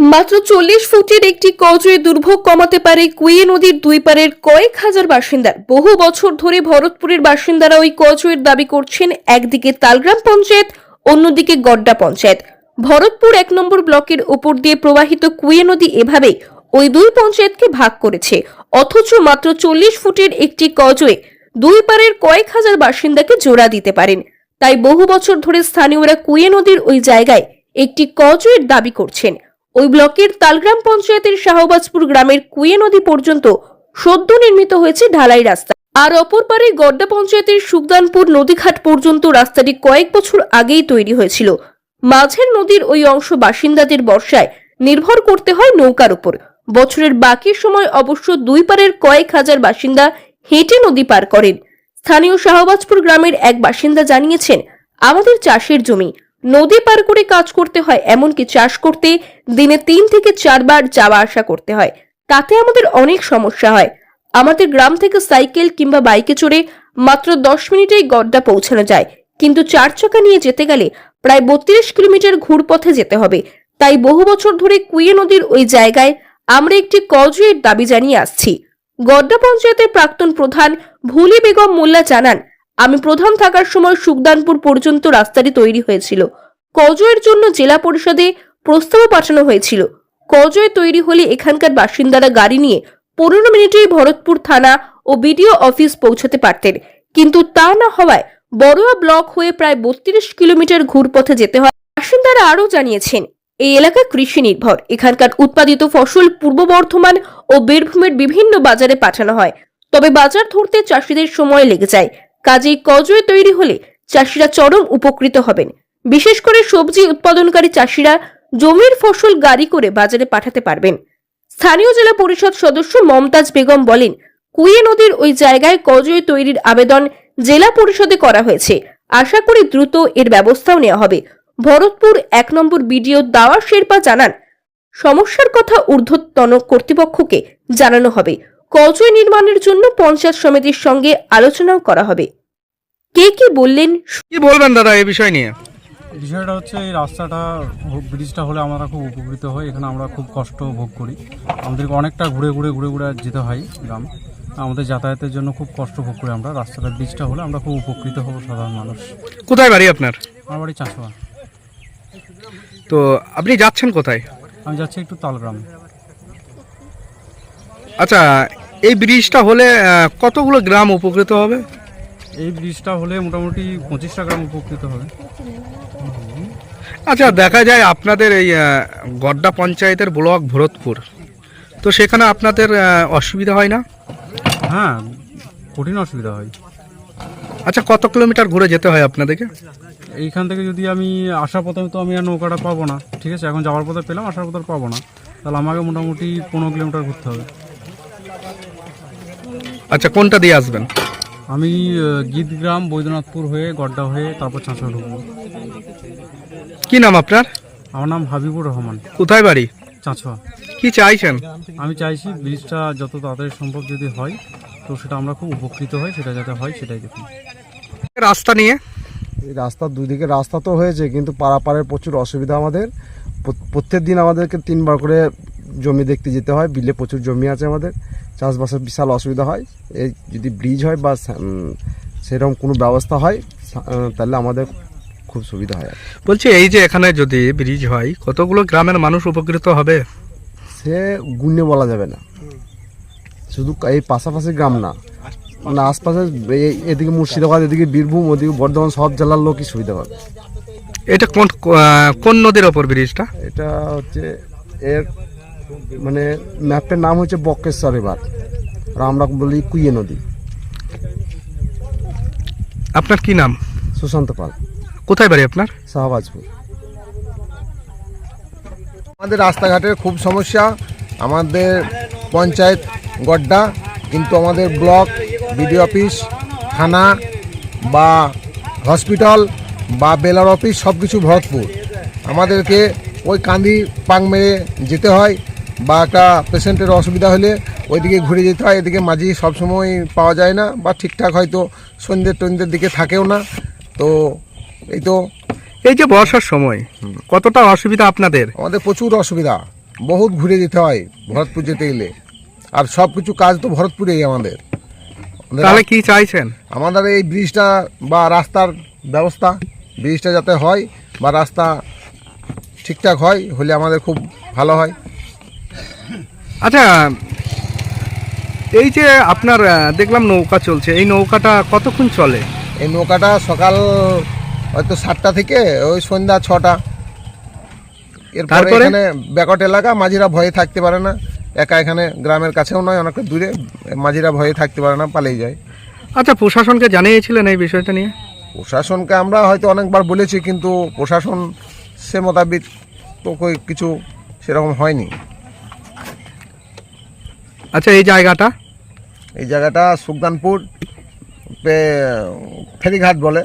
মাত্র চল্লিশ ফুটের একটি কজয়ে দুর্ভোগ কমাতে পারে কুয়ে নদীর দুই পারের কয়েক হাজার বাসিন্দার বহু বছর ধরে ভরতপুরের বাসিন্দারা ওই কজয়ের দাবি করছেন, একদিকে তালগ্রাম পঞ্চায়েত, অন্যদিকে গড্ডা পঞ্চায়েত। ভরতপুর এক নম্বর ব্লকের উপর দিয়ে প্রবাহিত কুয়ে নদী এভাবেই ওই দুই পঞ্চায়েতকে ভাগ করেছে। অথচ মাত্র চল্লিশ ফুটের একটি কজয়ে দুই পারের কয়েক হাজার বাসিন্দাকে জোড়া দিতে পারেন। তাই বহু বছর ধরে স্থানীয়রা কুয়ে নদীর ওই জায়গায় একটি কজয়ের দাবি করছেন। ওই ব্লকের তালগ্রাম পঞ্চায়েতের শাহবাজপুর গ্রামের কুয়ে নদী পর্যন্ত সদ্য নির্মিত হয়েছে ঢালাই রাস্তা। আর অপর পারে গড্ডা পঞ্চায়েতের সুগদানপুর নদীঘাট পর্যন্ত রাস্তাটি কয়েক বছর আগেই তৈরি হয়েছিল। মাঝের নদীর ওই অংশ বাসিন্দাদের বর্ষায় নির্ভর করতে হয় নৌকার উপর। বছরের বাকি সময় অবশ্য দুই পারের কয়েক হাজার বাসিন্দা হেঁটে নদী পার করেন। স্থানীয় শাহবাজপুর গ্রামের এক বাসিন্দা জানিয়েছেন, আমাদের চাষের জমি নদী পার করে কাজ করতে হয়, এমনকি চাষ করতে দিনে তিন থেকে চারবার যাওয়া আসা করতে হয়। তাতে আমাদের অনেক সমস্যা হয়। আমাদের গ্রাম থেকে সাইকেল কিংবা বাইকে চড়ে মাত্র দশ মিনিটেই গড্ডা পৌঁছানো যায়। কিন্তু চার চাকা নিয়ে যেতে গেলে প্রায় বত্রিশ কিলোমিটার ঘুরপথে যেতে হবে। তাই বহু বছর ধরে কুয়ে নদীর ওই জায়গায় আমরা একটি কজয়ের দাবি জানিয়ে আসছি। গড্ডা পঞ্চায়েতের প্রাক্তন প্রধান ভুলি বেগম মোল্লা জানান আমি প্রধান থাকার সময় সুগদানপুর পর্যন্ত রাস্তাটি তৈরি হয়েছিল। কজয়ের জন্য জেলা পরিষদে প্রস্তাবও পাঠানো হয়েছিল। কজয় তৈরি হলে এখানকার বাসিন্দারা গাড়ি নিয়ে পনেরো মিনিটেই ভরতপুর থানা ও বিডিও অফিস পৌঁছাতে পারতেন। কিন্তু তা না হওয়ায় বড়ুয়া ব্লক হয়ে প্রায় বত্রিশ কিলোমিটার ঘুরপথে যেতে হয়। বাসিন্দারা আরও জানিয়েছেন, এই এলাকা কৃষি নির্ভর। এখানকার উৎপাদিত ফসল পূর্ব বর্ধমান ও বীরভূমের বিভিন্ন বাজারে পাঠানো হয়। তবে বাজার ধরতে চাষিদের সময় লেগে যায়। কাজেই কজয় তৈরি হলে চাষিরা চরম উপকৃত হবেন। বিশেষ করে সবজি উৎপাদনকারী চাষিরা জমির ফসল গাড়ি করে বাজারে পাঠাতে পারবেন। স্থানীয় জেলা পরিষদ সদস্য মমতাজ বেগম বলেন কুয়ে নদীর ওই জায়গায় কজয় তৈরির আবেদন জেলা পরিষদে করা হয়েছে। আশা করি দ্রুত এর ব্যবস্থাও নেওয়া হবে। ভরতপুর এক নম্বর বিডিও দাওয়া শেরপা জানান, সমস্যার কথা ঊর্ধ্বতন কর্তৃপক্ষকে জানানো হবে। কজয় নির্মাণের জন্য পঞ্চায়েত সমিতির সঙ্গে আলোচনাও করা হবে। কে কি বললেন? কি বলবেন দাদা এই বিষয় নিয়ে? বিষয়টা হচ্ছে এই রাস্তাটা ব্রিজটা হলে আমরা খুব উপকৃত হই। এখানে আমরা খুব কষ্ট ভোগ করি। আমাদেরকে অনেকটা ঘুরে ঘুরে ঘুরে ঘুরে যেতে হয় গ্রাম। আমাদের যাতায়াতের জন্য খুব কষ্ট ভোগ করি আমরা। রাস্তাটা ব্রিজটা হলে আমরা খুব উপকৃত হব সাধারণ মানুষ। কোথায় বাড়ি আপনার? আমার বাড়ি চাষোয়া তো আপনি যাচ্ছেন কোথায়? আমি যাচ্ছি একটু তালগ্রাম। আচ্ছা এই ব্রিজটা হলে কতগুলো গ্রাম উপকৃত হবে? এই ব্রিজটা হলে মোটামুটি পঁচিশটা গ্রাম উপকৃত হবে। আচ্ছা দেখা যায় আপনাদের এই গড্ডা পঞ্চায়েতের ব্লক ভরতপুর। তো সেখানে আপনাদের অসুবিধা হয় না? হ্যাঁ কঠিন অসুবিধা হয়। আচ্ছা কত কিলোমিটার ঘুরে যেতে হয় আপনাদেরকে? এইখান থেকে যদি আমি আসার পথে তো আমি আর নৌকাটা পাবো না ঠিক আছে? এখন যাওয়ার পথে পেলাম আসার পথে পাবো না। তাহলে আমাকে মোটামুটি পনেরো কিলোমিটার ঘুরতে হবে। আচ্ছা কোনটা দিয়ে আসবেন? আমি গীতগ্রাম বৈদ্যনাথপুর হয়ে গড্ডা হয়ে তারপর চাঁচড়া ঢুকবো। কি নাম আপনার? আমার নাম হাবিবুর রহমান। কোথায় বাড়ি? চাঁচড়া। কি চাইছেন? আমি চাইছি ব্রিজটা যত তাড়াতাড়ি সম্ভব যদি হয় তো সেটা আমরা খুব উপকৃত হই সেটা যাতে হয় সেটাই দেখুন। রাস্তা নিয়ে? এই রাস্তার দুই দিকে রাস্তা তো হয়েছে কিন্তু পারাপারের প্রচুর অসুবিধা আমাদের। প্রত্যেক দিন আমাদেরকে তিনবার করে জমি দেখতে যেতে হয় বিলে প্রচুর জমি আছে আমাদের। চাষবাসের বিশাল অসুবিধা হয়। এই যদি ব্রিজ হয় বা সেরকম কোনো ব্যবস্থা হয় তাহলে আমাদের খুব সুবিধা হয় বলছি এই যে এখানে যদি ব্রিজ হয় কতগুলো গ্রামের মানুষ উপকৃত হবে? সে গুণে বলা যাবে না। শুধু এই পাশাপাশি গ্রাম না। মানে আশপাশে এই- এদিকে মুর্শিদাবাদ এদিকে বীরভূম ওদিকে বর্ধমান সব জেলার লোকই সুবিধা পাবে। এটা কোন কোন নদীর ওপর ব্রিজটা? এটা হচ্ছে এর মানে ম্যাপের নাম হচ্ছে বক্রেশ্বর এবার আর আমরা বলি কুইয়ে নদী। আপনার কি নাম? সুশান্ত পাল। কোথায় বাড়ি আপনার? শাহবাজপুর। আমাদের রাস্তাঘাটের খুব সমস্যা আমাদের পঞ্চায়েত গড্ডা কিন্তু আমাদের ব্লক বিডিও অফিস থানা বা হসপিটাল বা বেলার অফিস সব কিছু ভরতপুর। আমাদেরকে ওই কান্দি পাং মেরে যেতে হয় বা একটা পেশেন্টের অসুবিধা হলে ওইদিকে ঘুরে যেতে হয় এদিকে মাঝি সবসময় পাওয়া যায় না বা ঠিকঠাক হয়তো সন্ধ্যে টন্ধ্যের দিকে থাকেও না। তো এই তো এই যে বর্ষার সময় কতটা অসুবিধা আপনাদের? আমাদের প্রচুর অসুবিধা বহুত ঘুরে যেতে হয় ভরতপুর যেতে গেলে আর সব কিছু কাজ তো ভরতপুরেই আমাদের। আমাদের তাহলে কি চাইছেন? আমাদের এই ব্রিজটা বা রাস্তার ব্যবস্থা ব্রিজটা যাতে হয় বা রাস্তা ঠিকঠাক হয় হলে আমাদের খুব ভালো হয়। আচ্ছা এই যে আপনার দেখলাম নৌকা চলছে। এই নৌকাটা কতক্ষণ চলে? এই নৌকাটা সকাল হয়তো সাতটা থেকে ওই সন্ধ্যা ছটা। এরপরে এখানে ব্যাকট এলাকা মাঝিরা ভয়ে থাকতে পারে না। একা এখানে গ্রামের কাছেও নয় অনেকটা দূরে। মাঝিরা ভয়ে থাকতে পারে না পালিয়ে যায়। আচ্ছা প্রশাসনকে জানিয়েছিলেন এই বিষয়টা নিয়ে? প্রশাসনকে আমরা হয়তো অনেকবার বলেছি কিন্তু প্রশাসন সে মোতাবেক তো কই কিছু সেরকম হয়নি। আচ্ছা এই জায়গাটা? এই জায়গাটা সুলতানপুর ফেরিঘাট বলে।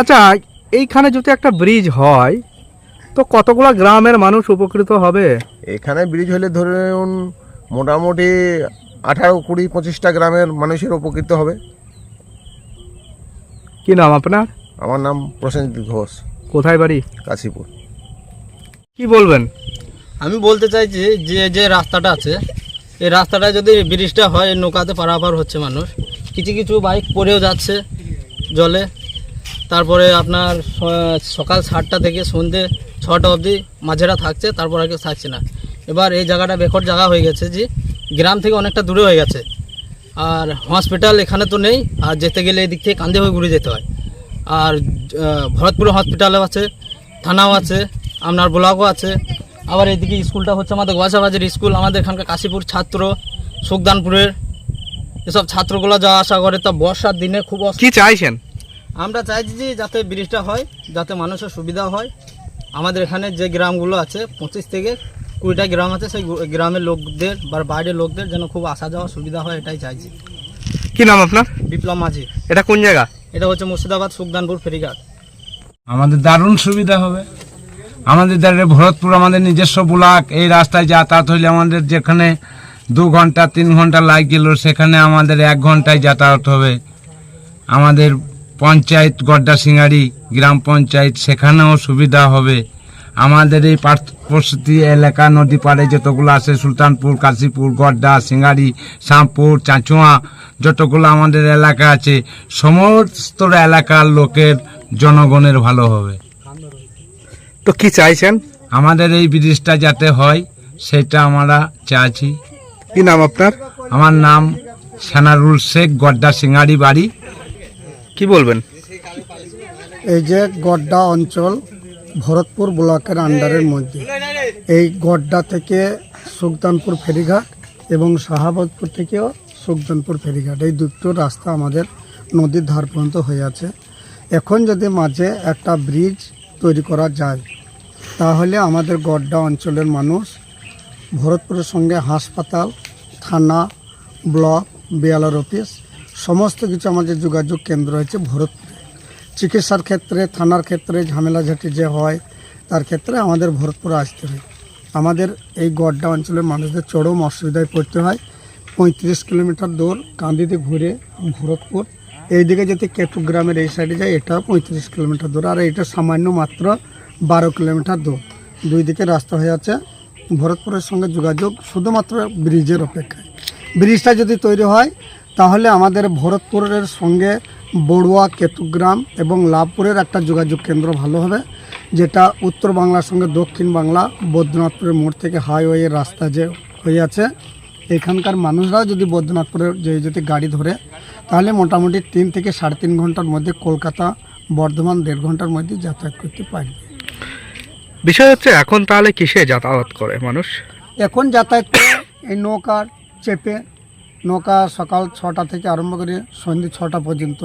আচ্ছা এইখানে যদি একটা ব্রিজ হয় তো কতগুলো গ্রামের মানুষ উপকৃত হবে? এখানে ব্রিজ হলে ধরুন মোটামুটি আঠারো কুড়ি পঁচিশটা গ্রামের মানুষের উপকৃত হবে। কি নাম আপনার? আমার নাম প্রসেনজিৎ ঘোষ। কোথায় বাড়ি? কাশীপুর। কি বলবেন? আমি বলতে চাইছি যে যে রাস্তাটা আছে, এই রাস্তাটা যদি ব্রিজটা হয় নৌকাতে পারাপার হচ্ছে মানুষ। কিছু কিছু বাইক পড়েও যাচ্ছে জলে। তারপরে আপনার সকাল সাতটা থেকে সন্ধে ছটা অবধি মাঝেরা থাকছে, তারপর আর কেউ থাকছে না। এবার এই জায়গাটা বেকট জায়গা হয়ে গেছে যে, গ্রাম থেকে অনেকটা দূরে হয়ে গেছে। আর হসপিটাল এখানে তো নেই, আর যেতে গেলে এদিক থেকে কান্দে হয়ে ঘুরে যেতে হয়। আর ভরতপুর হসপিটালও আছে, থানাও আছে, আপনার ব্লকও আছে। আবার এদিকে স্কুলটা হচ্ছে আমাদের গোয়াসাবাজের স্কুল আমাদের এখানকার কাশীপুর ছাত্র সুখদানপুরের এসব ছাত্রগুলো যাওয়া আসা করে তা বর্ষার দিনে খুব কি চাইছেন? আমরা চাইছি যে যাতে ব্রিজটা হয় যাতে মানুষের সুবিধা হয়। আমাদের এখানে যে গ্রামগুলো আছে পঁচিশ থেকে কুড়িটা গ্রাম আছে সেই গ্রামের লোকদের বা বাইরের লোকদের যেন খুব আসা যাওয়া সুবিধা হয় এটাই চাইছি। কি নাম আপনার? বিপ্লব মাঝি। এটা কোন জায়গা? এটা হচ্ছে মুর্শিদাবাদ সুখদানপুর ফেরিঘাট। আমাদের দারুণ সুবিধা হবে। আমাদের দ্বারা ভরতপুর, আমাদের নিজস্ব ব্লক, এই রাস্তায় যাতায়াত হইলে আমাদের যেখানে দু ঘণ্টা, তিন ঘণ্টা লাগছিল সেখানে আমাদের এক ঘন্টায় যাতায়াত হবে। আমাদের পঞ্চায়েত গড্ডা সিঙ্গারি গ্রাম পঞ্চায়েত, সেখানেও সুবিধা হবে। আমাদের এই পার্শ্ববর্তী এলাকা, নদী পাড়ে যতগুলো আছে, সুলতানপুর, কাশীপুর, গড্ডা সিঙ্গারি শ্যামপুর, চাঁচুয়া, যতগুলো আমাদের এলাকা আছে, সমস্ত এলাকার লোকের জনগণের ভালো হবে। তো কি চাইছেন? আমাদের এই ব্রিজটা যাতে হয় সেটা আমরা চাইছি। কি নাম আপনার? আমার নাম সানারুল শেখ গড্ডা সিঙ্গারি বাড়ি। কি বলবেন? এই যে গড্ডা অঞ্চল ভরতপুর ব্লকের আন্ডারের মধ্যে। এই গড্ডা থেকে সুলতানপুর ফেরিঘাট এবং শাহাবাদপুর থেকেও সুলতানপুর ফেরিঘাট। এই দুটো রাস্তা আমাদের নদীর ধার পর্যন্ত হয়ে আছে। এখন যদি মাঝে একটা ব্রিজ তৈরি করা যায় তাহলে আমাদের গড্ডা অঞ্চলের মানুষ ভরতপুরের সঙ্গে হাসপাতাল, থানা, ব্লক বিয়ালার অফিস, সমস্ত কিছু আমাদের যোগাযোগ কেন্দ্র হয়েছে ভরতপুরে। চিকিৎসার ক্ষেত্রে, থানার ক্ষেত্রে ঝামেলাঝাটি যে হয়, তার ক্ষেত্রে আমাদের ভরতপুরে আসতে হয়। আমাদের এই গড্ডা অঞ্চলের মানুষদের চরম অসুবিধায় পড়তে হয়। পঁয়ত্রিশ কিলোমিটার দূর কান্দিতে ঘুরে ভরতপুর। এইদিকে যদি কেটু গ্রামের এই সাইডে যায় এটা পঁয়ত্রিশ কিলোমিটার দূর। আর এটা সামান্য মাত্র বারো কিলোমিটার দূর। দুই দিকে রাস্তা হয়ে আছে। ভরতপুরের সঙ্গে যোগাযোগ শুধুমাত্র ব্রিজের অপেক্ষায়। ব্রিজটা যদি তৈরি হয়, তাহলে আমাদের ভরতপুরের সঙ্গে বড়ুয়া, কেতুগ্রাম এবং লাভপুরের একটা যোগাযোগ কেন্দ্র ভালো হবে, যেটা উত্তর বাংলার সঙ্গে দক্ষিণ বাংলা, বৈদ্যনাথপুরের মোড় থেকে হাইওয়ে রাস্তা যে হয়ে আছে, এখানকার মানুষরাও যদি বৈদ্যনাথপুরের যে যদি গাড়ি ধরে, তাহলে মোটামুটি তিন থেকে সাড়ে তিন ঘণ্টার মধ্যে কলকাতা, বর্ধমান দেড় ঘণ্টার মধ্যে যাতায়াত করতে পারবে। বিষয় হচ্ছে এখন তাহলে কিসে যাতায়াত করে মানুষ? এখন যাতায়াত করে এই নৌকার চেপে নৌকা সকাল ছটা থেকে আরম্ভ করে সন্ধ্যে ছটা পর্যন্ত।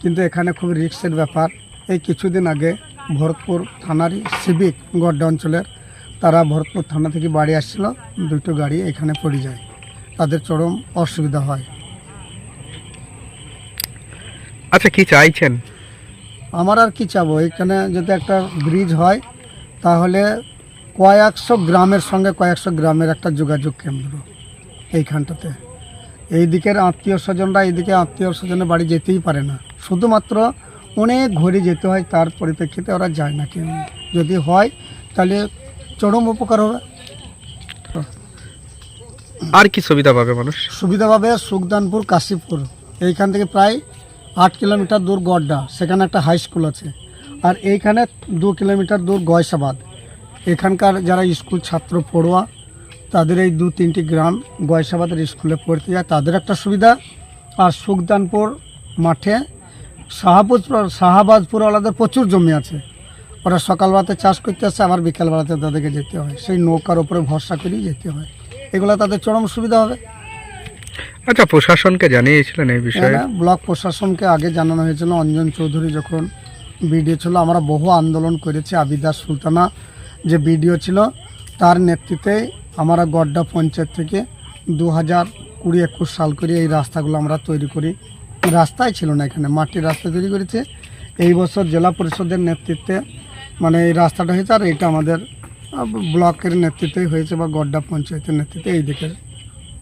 কিন্তু এখানে খুব রিক্সের ব্যাপার। এই কিছুদিন আগে ভরতপুর থানারই সিভিক গড্ডা অঞ্চলের তারা ভরতপুর থানা থেকে বাড়ি আসছিল দুটো গাড়ি এখানে পড়ে যায়। তাদের চরম অসুবিধা হয়। আচ্ছা কি চাইছেন? আমার আর কি চাবো? এখানে যদি একটা ব্রিজ হয় তাহলে কয়েকশো গ্রামের সঙ্গে কয়েকশো গ্রামের একটা যোগাযোগ কেন্দ্র এইখানটাতে। এই দিকের আত্মীয় স্বজনরা এইদিকে আত্মীয় স্বজনের বাড়ি যেতেই পারে না। শুধুমাত্র অনেক ঘুরে যেতে হয় তার পরিপ্রেক্ষিতে ওরা যায় না কেউ। যদি হয় তাহলে চরম উপকার হবে। আর কি সুবিধা পাবে মানুষ? সুবিধা পাবে সুখদানপুর কাশীপুর। এইখান থেকে প্রায় আট কিলোমিটার দূর গড্ডা। সেখানে একটা হাই স্কুল আছে। আর এইখানে দু কিলোমিটার দূর গয়সাবাদ এখানকার যারা স্কুল ছাত্র পড়ুয়া তাদের এই দু তিনটি গ্রাম গয়সাবাদের স্কুলে পড়তে যায়। তাদের একটা সুবিধা আর সুখদানপুর মাঠে শাহাবুজপুর শাহাবাজপুরওয়ালাদের প্রচুর জমি আছে। ওরা সকালবেলাতে চাষ করতে আসছে আবার বিকালবেলাতে তাদেরকে যেতে হয়। সেই নৌকার উপরে ভরসা করেই যেতে হয়। এগুলো তাদের চরম সুবিধা হবে। আচ্ছা প্রশাসনকে জানিয়েছিলেন এই বিষয়ে? ব্লক প্রশাসনকে আগে জানানো হয়েছিল। অঞ্জন চৌধুরী যখন বিডিও ছিল আমরা বহু আন্দোলন করেছি। আবিদাস সুলতানা যে বিডিও ছিল তার নেতৃত্বে আমরা গড্ডা পঞ্চায়েত থেকে দু হাজার কুড়ি একুশ সাল করে এই রাস্তাগুলো আমরা তৈরি করি। রাস্তাই ছিল না এখানে মাটির রাস্তা তৈরি করেছে। এই বছর জেলা পরিষদের নেতৃত্বে মানে এই রাস্তাটা হয়েছে আর এটা আমাদের ব্লকের নেতৃত্বেই হয়েছে বা গড্ডা পঞ্চায়েতের নেতৃত্বে এই দিকের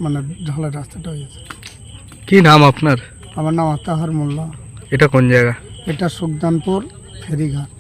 মানে ঢালের রাস্তাটা হয়েছে। কি নাম আপনার? আমার নাম আতাহার মোল্লা। এটা কোন জায়গা? এটা সুলতানপুর ফেরিঘাট।